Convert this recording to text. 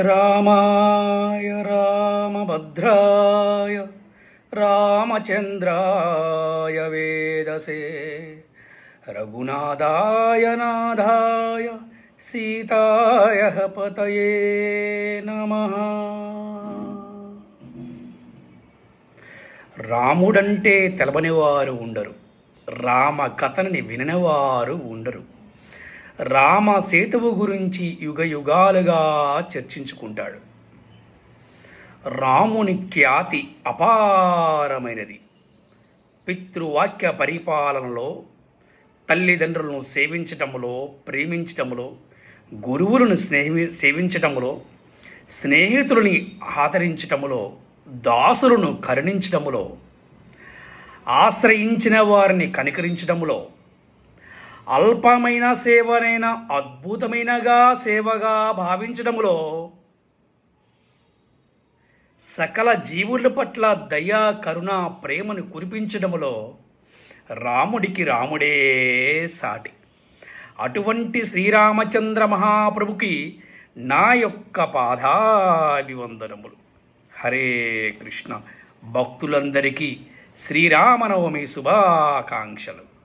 రామాయ రామభద్రాయ రామచంద్రాయ వేదసే. రఘునాథాయ నాథాయ సీతాయ పతయే నమ. రాముడంటే తెలవనివారు ఉండరు. రామ కథని విననివారు ఉండరు. రామ సేతువు గురించి యుగ యుగాలుగా చర్చించుకుంటాడు. రాముని ఖ్యాతి అపారమైనది. పితృవాక్య పరిపాలనలో తల్లిదండ్రులను సేవించటములో ప్రేమించటములో గురువులను స్నేహి సేవించటములో స్నేహితులని ఆదరించటములో దాసులను కరుణించటములో ఆశ్రయించిన వారిని కనికరించటములో అల్పమైన సేవనైనా అద్భుతమైనగా సేవగా భావించడములో సకల జీవుల పట్ల దయా కరుణ ప్రేమను కురిపించడములో రాముడికి రాముడే సాటి. అటువంటి శ్రీరామచంద్ర మహాప్రభుకి నా యొక్క పాదాభివందనములు. హరే కృష్ణ. భక్తులందరికీ శ్రీరామనవమి శుభాకాంక్షలు.